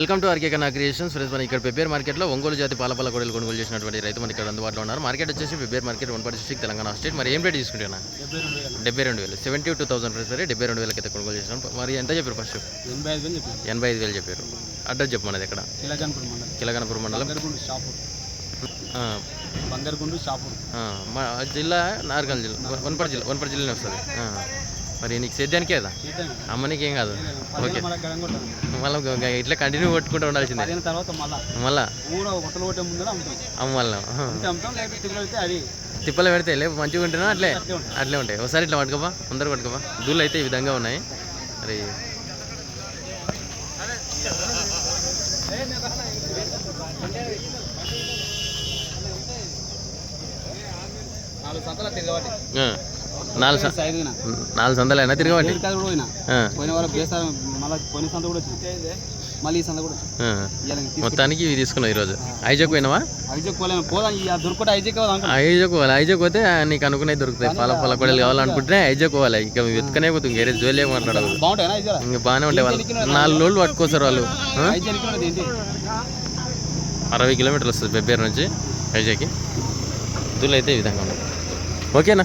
Welcome to RK Kanna creations friends మన ఇక్కడ పెబ్బేర్ మార్కెట్లో ఒంగోలు జాతి పాలపాల కొడలు కొనుగోలు చేసినటువంటి రైతు మన ఇక్కడ అందుబాటులో ఉన్నారు. మార్కెట్ వచ్చేసి Pebbair market one district Telangana state. మరి ఏం రేట్ తీసుకుంటున్నా? డెబ్బై రెండు వేలు. సెవెంటీ టూ థౌసండ్ ఫ్రెండ్స్ సరే డెబ్బై రెండు వేలకి అయితే కొనుగోలు చేసినాం. మరి ఎంత చెప్పారు ఫస్ట్ ఎనభై ఐదు వేలు చెప్పారు. అడ్రస్ చెప్పు మనది ఎక్కడ? కిలగన్పూర్ మండలం. బందర్గుండు షాపూర్ మా జిల్లా నార్కల్ జిల్లా. వనపర్తి జిల్లా వనపర్తి జిల్లానే వస్తుంది. మరి నీకు సేద్యానికే కదా? అమ్మనికి ఏం కాదు ఓకే. మళ్ళీ ఇట్లా కంటిన్యూ కొట్టుకుంటూ ఉండాల్సిందే. మళ్ళా. మళ్ళా? ఊరో హోటల్ కొట్టే ముందర అమ్ముతాం. అమ్మ మళ్ళీ అంటే అమ్ముతాం లేకపోతే తిరుగులు అయితే అది. తిప్పలు పెడితే లేపు మంచిగా ఉంటేనా? అట్లే? అట్లే ఉంటాయి. ఒకసారి ఇట్లా పట్టుకోపా ముందర పట్టుకోపా. దూళ్ళు అయితే ఈ విధంగా ఉన్నాయి. మరి నాలుగు సంతల తిరగబట్టి నాలుగు నాలుగు సందలైనా తిరగబట్టి ఏడు కాదు కూడా పోయినా. ఆ, పోయిన వారం బేసారం మళ్ళీ పోయిన సంత కూడా వచ్చింది మళ్ళీ ఈ సంత కూడా వచ్చింది ఆ. ఇవాళ తీసుకు మొత్తానికి ఇవి తీసుకున్నావు ఈరోజు. ఐజక్ పోయినావా? ఐజక్ పోలేము పోదాం ఐజక్ పోవాలి. ఐజక్ పోతే నీకు అనుకునేవి దొరుకుతాయి. పాల పాల కొడలు కావాలనుకుంటే ఐజక్ పోవాలి. ఇక వెతుకనే పోతుంది వేరే జోలి మాట్లాడదు ఇంకా బాగానే ఉంటాయి వాళ్ళు. నాలుగు రోజులు పట్టుకోసారు వాళ్ళు. అరవై కిలోమీటర్లు వస్తుంది పెబ్బేరు నుంచి వైజాగ్కి దూళ్ళు అయితే ఈ విధంగా ఉన్నాయి. ఓకేనా?